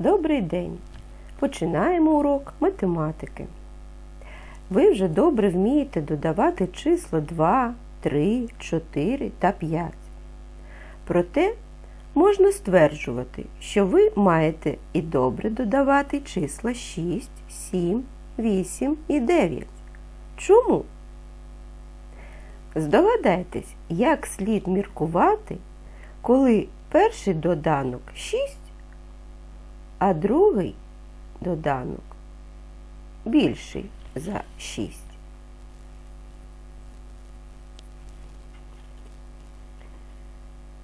Добрий день! Починаємо урок математики. Ви вже добре вмієте додавати числа 2, 3, 4 та 5. Проте можна стверджувати, що ви маєте і добре додавати числа 6, 7, 8 і 9. Чому? Здогадайтесь, як слід міркувати, коли перший доданок 6, а другий доданок більший за 6.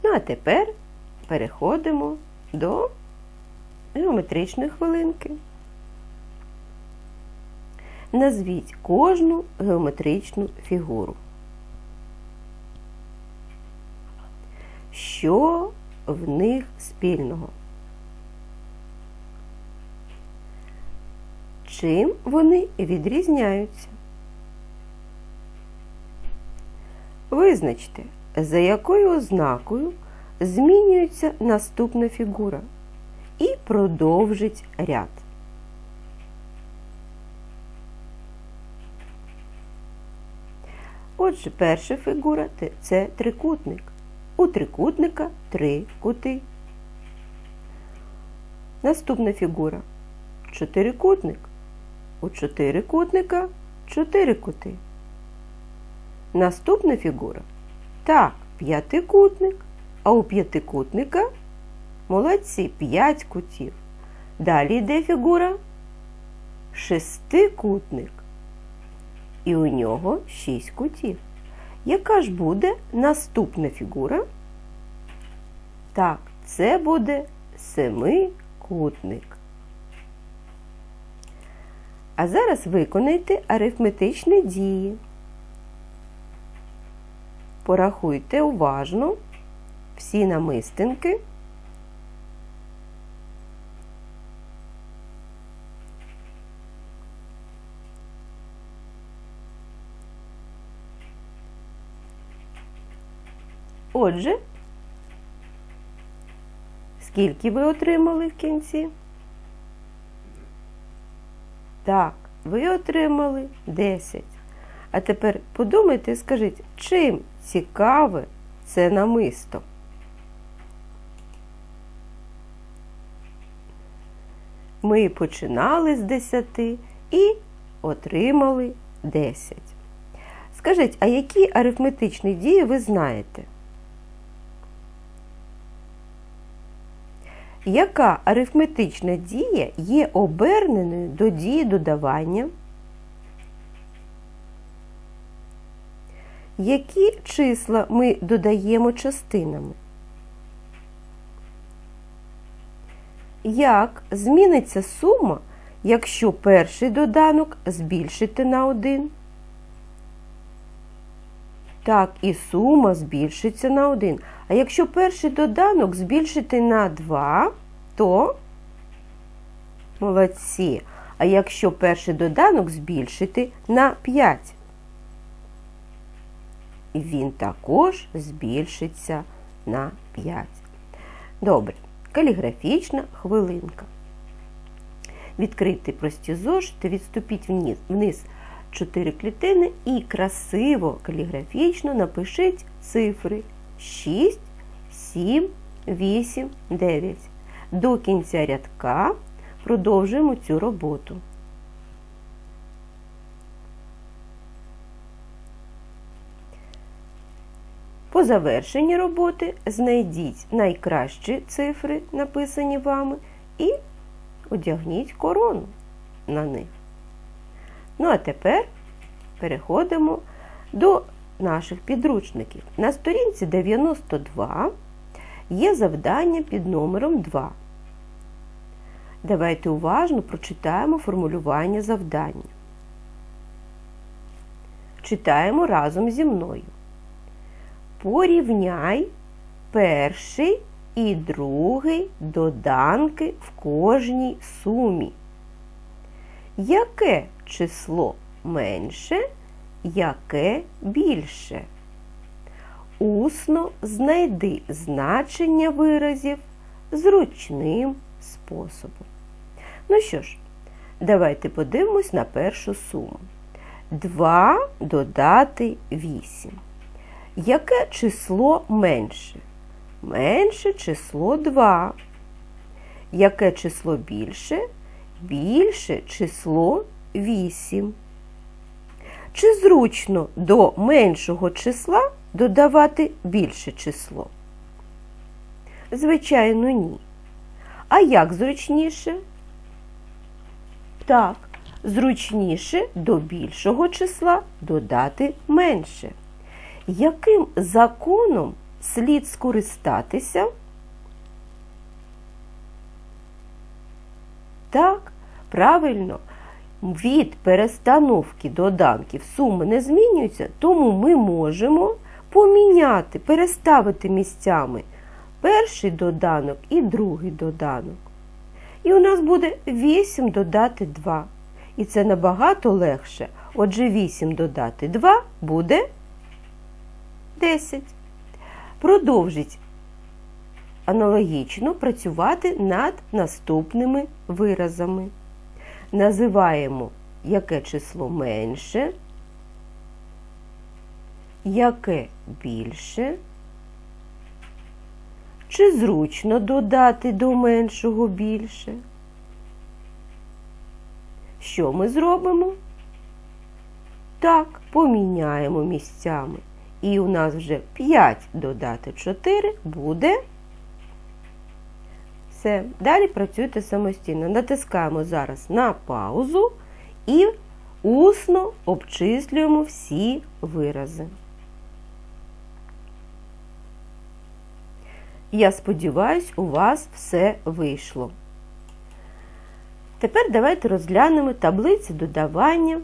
Ну, а тепер переходимо до геометричної хвилинки. Назвіть кожну геометричну фігуру. Що в них спільного? Чим вони відрізняються? Визначте, за якою ознакою змінюється наступна фігура і продовжить ряд. Отже, перша фігура це трикутник. У трикутника три кути. Наступна фігура чотирикутник. У чотирикутника чотири кути. Наступна фігура. Так, п'ятикутник. А у п'ятикутника молодці п'ять кутів. Далі йде фігура шестикутник. І у нього шість кутів. Яка ж буде наступна фігура? Так, це буде семикутник. А зараз виконайте арифметичні дії. Порахуйте уважно всі намистинки. Отже, скільки ви отримали в кінці? Так, ви отримали 10. А тепер подумайте і скажіть, чим цікаве це намисто? Ми починали з 10 і отримали 10. Скажіть, а які арифметичні дії ви знаєте? Яка арифметична дія є оберненою до дії додавання? Які числа ми додаємо частинами? Як зміниться сума, якщо перший доданок збільшити на 1? Так, і сума збільшиться на 1. А якщо перший доданок збільшити на 2, то молодці. А якщо перший доданок збільшити на 5, він також збільшиться на 5. Добре, каліграфічна хвилинка. Відкрийте прості зошити, відступіть вниз 4 клітини і красиво каліграфічно напишіть цифри 6, 7, 8, 9. До кінця рядка продовжуємо цю роботу. По завершенні роботи знайдіть найкращі цифри, написані вами, і одягніть корону на них. Ну, а тепер переходимо до наших підручників. На сторінці 92 є завдання під номером 2. Давайте уважно прочитаємо формулювання завдання. Читаємо разом зі мною. Порівняй перший і другий доданки в кожній сумі. Яке число менше, яке більше? Усно знайди значення виразів зручним способом. Ну що ж, давайте подивимось на першу суму. 2 додати 8. Яке число менше? Менше число 2. Яке число більше? Більше число 8. Чи зручно до меншого числа додавати більше число? Звичайно, ні. А як зручніше? Так, зручніше до більшого числа додати менше. Яким законом слід скористатися? Так, правильно, від перестановки доданків суми не змінюються, тому ми можемо поміняти, переставити місцями перший доданок і другий доданок. І у нас буде 8 додати 2. І це набагато легше. Отже, 8 додати 2 буде 10. Продовжіть аналогічно працювати над наступними виразами. Називаємо яке число менше, яке більше. Чи зручно додати до меншого більше? Що ми зробимо? Так, поміняємо місцями. І у нас вже 5 додати 4 буде. Все. Далі працюйте самостійно. Натискаємо зараз на паузу і усно обчислюємо всі вирази. Я сподіваюсь, у вас все вийшло. Тепер давайте розглянемо таблиці додавання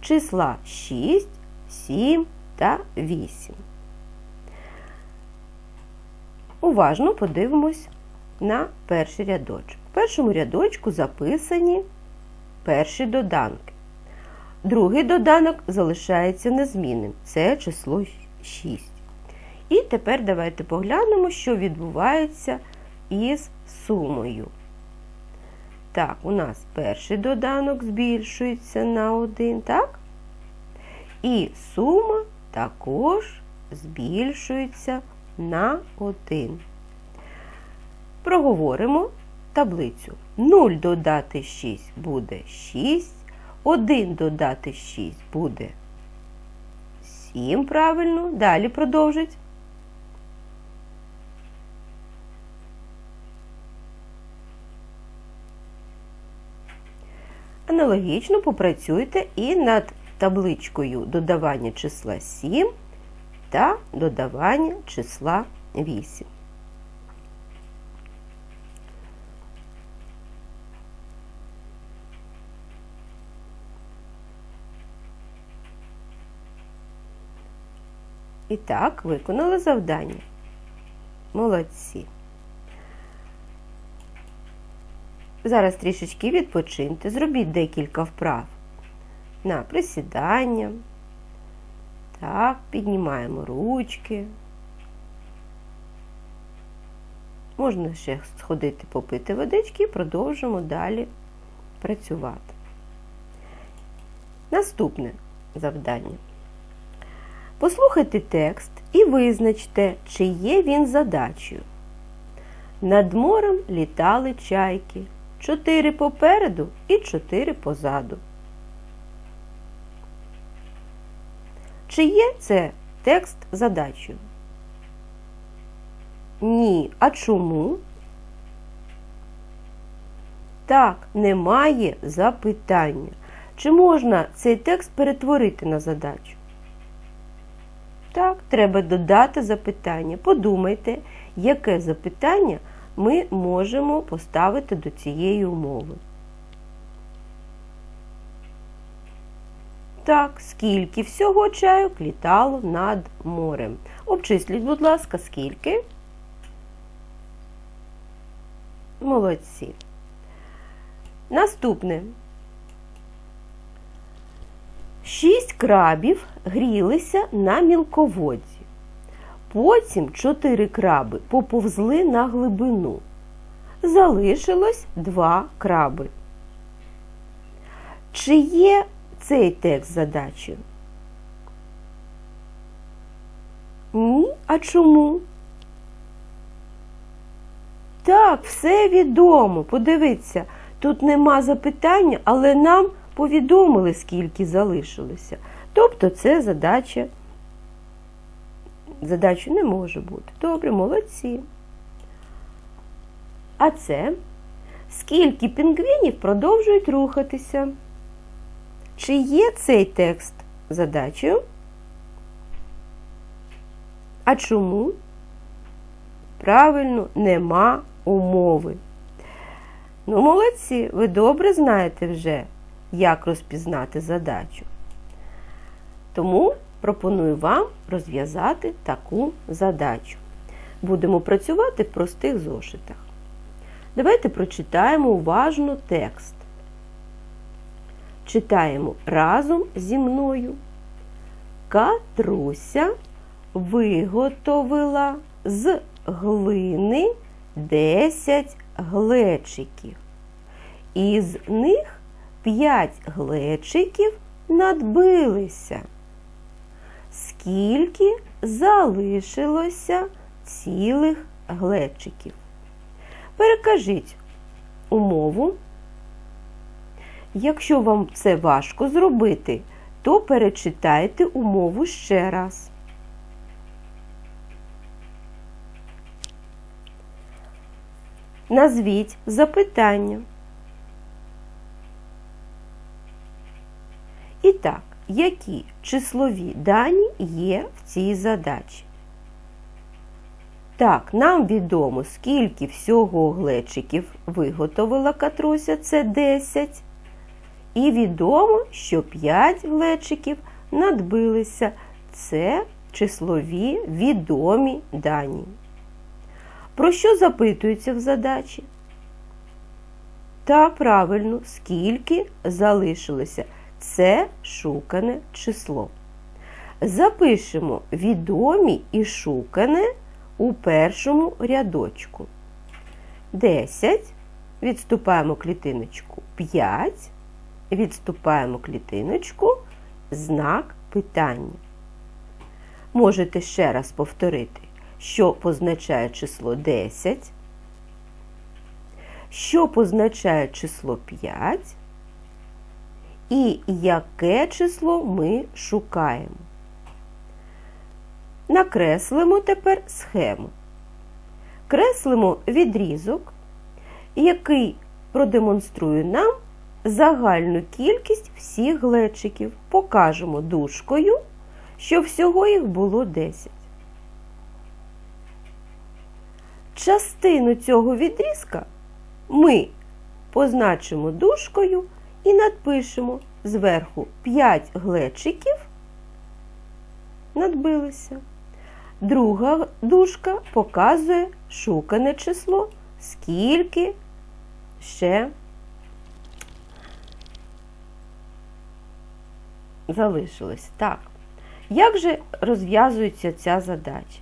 числа 6, 7 та 8. Уважно подивимось на перший рядочок. В першому рядочку записані перші доданки. Другий доданок залишається незмінним. Це число 6. І тепер давайте поглянемо, що відбувається із сумою. Так, у нас перший доданок збільшується на 1, так? І сума також збільшується на 1. Проговоримо таблицю. 0 додати 6 буде 6, 1 додати 6 буде 7, правильно. Далі продовжить. Аналогічно попрацюйте і над табличкою додавання числа 7 та додавання числа 8. І так, виконали завдання. Молодці. Зараз трішечки відпочиньте, зробіть декілька вправ на присідання. Так, піднімаємо ручки. Можна ще сходити попити водички і продовжимо далі працювати. Наступне завдання. Послухайте текст і визначте, чи є він задачею. Над морем літали чайки. Чотири попереду і чотири позаду. Чи є це текст задачею? Ні. А чому? Так, немає запитання. Чи можна цей текст перетворити на задачу? Так, треба додати запитання. Подумайте, яке запитання ми можемо поставити до цієї умови. Так, скільки всього чайок літало над морем? Обчисліть, будь ласка, скільки? Молодці. Наступне. Шість крабів грілися на мілководді. Потім чотири краби поповзли на глибину. залишилось два краби. Чи є цей текст задачею? Ні, а чому? Так, все відомо. Подивіться, тут нема запитання, але нам повідомили, скільки залишилося. Тобто це задача. Задачі не може бути. Добре, молодці. А це скільки пінгвінів продовжують рухатися? Чи є цей текст задачею? А чому? Правильно, нема умови. Ну, молодці, ви добре знаєте вже, як розпізнати задачу. Тому пропоную вам розв'язати таку задачу. Будемо працювати в простих зошитах. Давайте прочитаємо уважно текст. Читаємо разом зі мною. Катруся виготовила з глини 10 глечиків. Із них 5 глечиків надбилися. Скільки залишилося цілих глечиків? Перекажіть умову. Якщо вам це важко зробити, то перечитайте умову ще раз. Назвіть запитання. І так, які числові дані є в цій задачі? Так, нам відомо, скільки всього глечиків виготовила Катруся, це 10. І відомо, що 5 глечиків надбилися. Це числові відомі дані. Про що запитується в задачі? Та правильно, скільки залишилося. Це шукане число. Запишемо відомі і шукане у першому рядочку. 10. Відступаємо клітиночку 5. Відступаємо клітиночку, знак питання. Можете ще раз повторити, що позначає число 10, що позначає число 5 і яке число ми шукаємо. Накреслимо тепер схему. Креслимо відрізок, який продемонструє нам загальну кількість всіх глечиків. Покажемо дужкою, що всього їх було 10. Частину цього відрізка ми позначимо дужкою і надпишемо зверху 5 глечиків надбилися. Друга дужка показує шукане число, скільки ще залишилось. Так, як же розв'язується ця задача?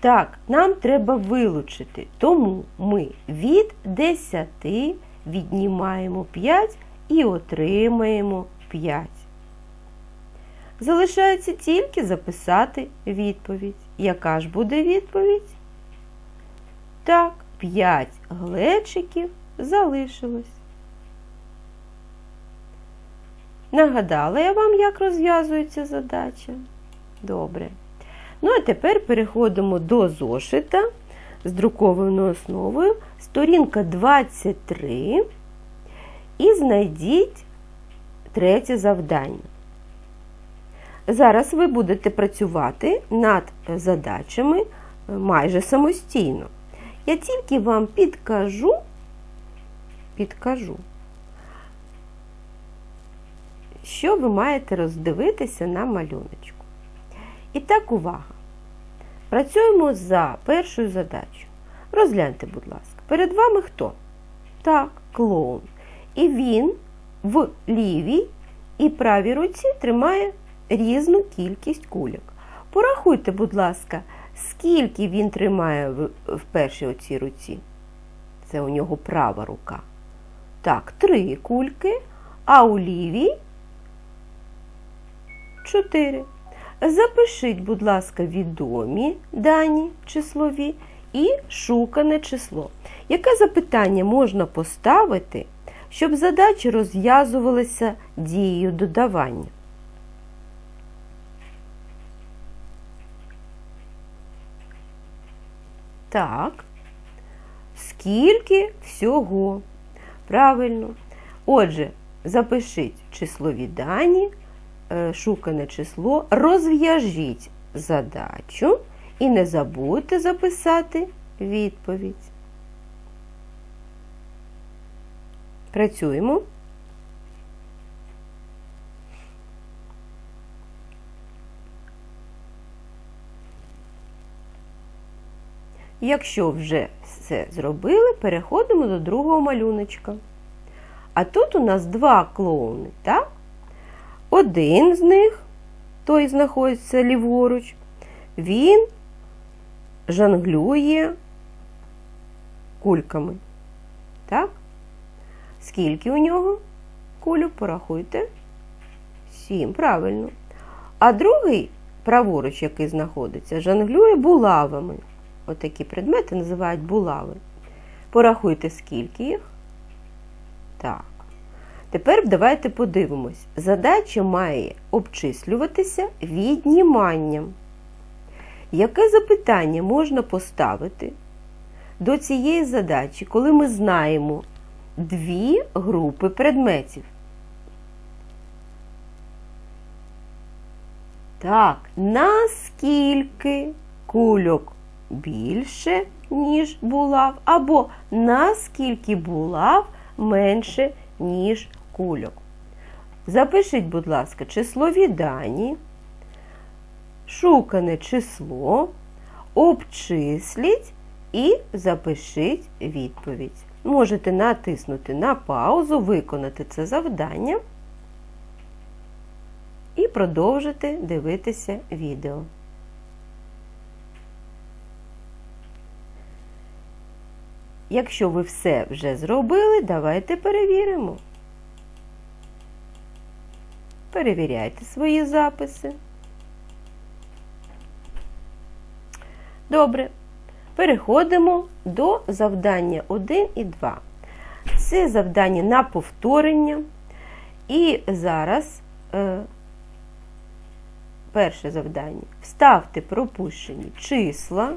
Так, нам треба вилучити, тому ми від 10 віднімаємо 5 і отримаємо 5. Залишається тільки записати відповідь. Яка ж буде відповідь? Так, 5 глечиків залишилось. Нагадала я вам, як розв'язується задача? Добре. Ну, а тепер переходимо до зошита з друкованою основою, сторінка 23. І знайдіть третє завдання. Зараз ви будете працювати над задачами майже самостійно. Я тільки вам підкажу, підкажу, що ви маєте роздивитися на малюночку. І так, увага. Працюємо за першою задачою. Розгляньте, будь ласка, перед вами хто? Так, клоун. І він в лівій і правій руці тримає різну кількість кульок. Порахуйте, будь ласка, скільки він тримає в першій оцій руці. Це у нього права рука. Так, три кульки, а у лівій чотири. Запишіть, будь ласка, відомі дані числові і шукане число. Яке запитання можна поставити, щоб задачі розв'язувалися дією додавання? Так. Скільки всього? Правильно. Отже, запишіть числові дані, шукане число, розв'яжіть задачу і не забудьте записати відповідь. Працюємо. Якщо вже все зробили, переходимо до другого малюночка. А тут у нас два клоуни, так? Один з них, той знаходиться ліворуч, він жонглює кульками. Так? Скільки у нього кульок, порахуйте? Сім, правильно. А другий, праворуч, який знаходиться, жонглює булавами. Отакі предмети називають булави. Порахуйте, скільки їх. Так. Тепер давайте подивимось. Задача має обчислюватися відніманням. Яке запитання можна поставити до цієї задачі, коли ми знаємо дві групи предметів? Так, наскільки кульок більше, ніж булав, або наскільки булав менше, ніж кульок. Запишіть, будь ласка, числові дані, шукане число, обчисліть і запишіть відповідь. Можете натиснути на паузу, виконати це завдання і продовжити дивитися відео. Якщо ви все вже зробили, давайте перевіримо. Перевіряйте свої записи. Добре. Переходимо до завдання 1 і 2. Це завдання на повторення. І зараз е, перше завдання. Вставте пропущені числа.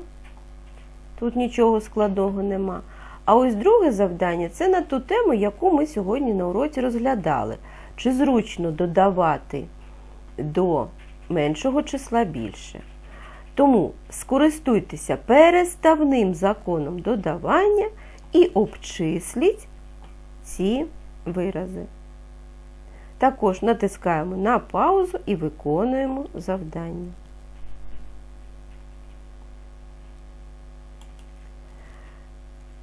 Тут нічого складного нема. А ось друге завдання це на ту тему, яку ми сьогодні на уроці розглядали. Чи зручно додавати до меншого числа більше. Тому скористуйтеся переставним законом додавання і обчисліть ці вирази. Також натискаємо на паузу і виконуємо завдання.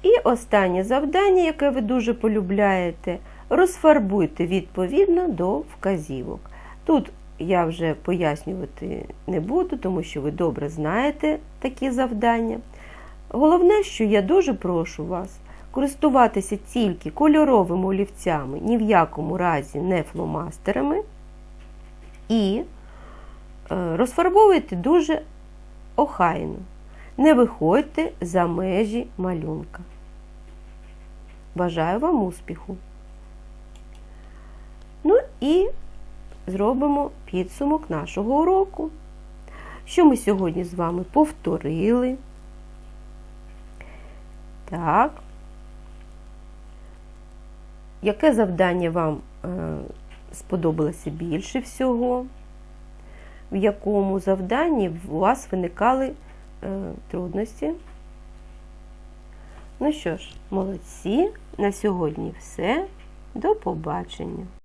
І останнє завдання, яке ви дуже полюбляєте, розфарбуйте відповідно до вказівок. Тут я вже пояснювати не буду, тому що ви добре знаєте такі завдання. Головне, що я дуже прошу вас користуватися тільки кольоровими олівцями, ні в якому разі не фломастерами. І е, розфарбовуйте дуже охайно. Не виходьте за межі малюнка. Бажаю вам успіху. І зробимо підсумок нашого уроку. Що ми сьогодні з вами повторили? Так. Яке завдання вам е, сподобалося більше всього? В якому завданні у вас виникали е, трудності? Ну що ж, молодці, на сьогодні все. До побачення!